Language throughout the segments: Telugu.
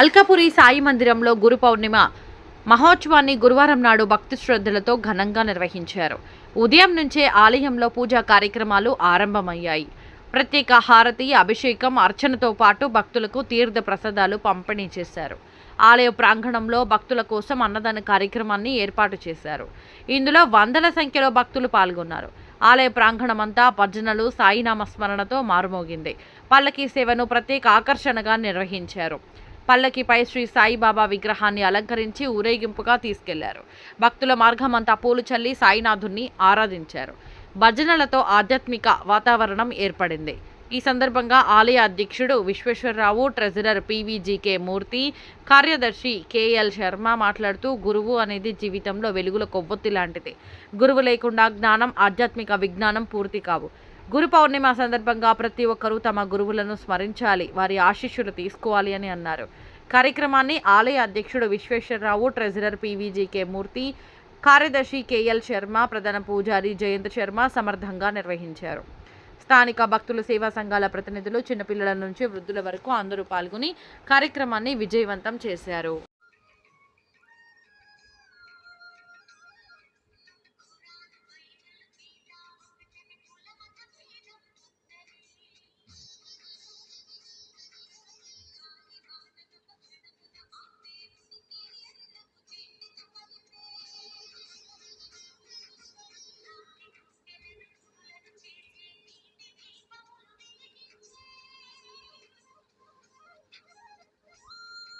అల్కాపురి సాయి మందిరంలో గురు పౌర్ణిమ మహోత్సవాన్ని గురువారం నాడు భక్తి శ్రద్ధలతో ఘనంగా నిర్వహించారు. ఉదయం నుంచే ఆలయంలో పూజా కార్యక్రమాలు ఆరంభమయ్యాయి. ప్రత్యేక హారతి అభిషేకం అర్చనతో పాటు భక్తులకు తీర్థ ప్రసాదాలు పంపిణీ చేశారు. ఆలయ ప్రాంగణంలో భక్తుల కోసం అన్నదాన కార్యక్రమాన్ని ఏర్పాటు చేశారు. ఇందులో వందల సంఖ్యలో భక్తులు పాల్గొన్నారు. ఆలయ ప్రాంగణమంతా భజనలు సాయినామ స్మరణతో మారుమోగింది. పల్లకీ సేవను ప్రత్యేక ఆకర్షణగా నిర్వహించారు. పల్లకిపై శ్రీ సాయిబాబా విగ్రహాన్ని అలంకరించి ఊరేగింపుగా తీసుకెళ్ళారు. భక్తుల మార్గమంతా పూలు చల్లి సాయినాథుణ్ణి ఆరాధించారు. భజనలతో ఆధ్యాత్మిక వాతావరణం ఏర్పడింది. ఈ సందర్భంగా ఆలయ అధ్యక్షుడు విశ్వేశ్వరరావు ట్రెజరర్ పీవీజీకే మూర్తి కార్యదర్శి కేఎల్ శర్మ మాట్లాడుతూ గురువు అనేది జీవితంలో వెలుగుల కొవ్వొత్తి లాంటిది. గురువు లేకుండా జ్ఞానం ఆధ్యాత్మిక విజ్ఞానం పూర్తి కావు. గురు పౌర్ణిమ సందర్భంగా ప్రతి ఒక్కరూ తమ గురువులను స్మరించాలి వారి ఆశీస్సులు తీసుకోవాలి అని అన్నారు. కార్యక్రమాన్ని ఆలయ అధ్యక్షుడు విశ్వేశ్వరరావు ట్రెజరర్ పీవీజీకే మూర్తి కార్యదర్శి కేఎల్ శర్మ ప్రధాన పూజారి జయంత్ శర్మ సమర్థంగా నిర్వహించారు. స్థానిక భక్తుల సేవా సంఘాల ప్రతినిధులు చిన్నపిల్లల నుంచి వృద్ధుల వరకు అందరూ పాల్గొని కార్యక్రమాన్ని విజయవంతం చేశారు.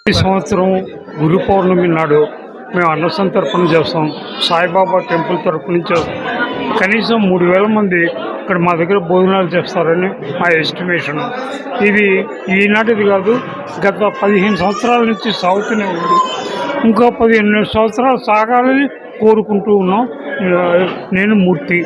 ఈ సంవత్సరం గురు పౌర్ణమి నాడు మేము అన్నసం తరఫున చేస్తాం. సాయిబాబా టెంపుల్ తరఫున నుంచి కనీసం మూడు వేల మంది ఇక్కడ మా దగ్గర భోజనాలు చేస్తారని మా ఎస్టిమేషన్ ఇది ఈనాటిది కాదు గత పదిహేను సంవత్సరాల నుంచి సాగుతూనే ఉంది. ఇంకా పదిహేను సంవత్సరాలు సాగాలని కోరుకుంటూ ఉన్నాం. నేను మూర్తి.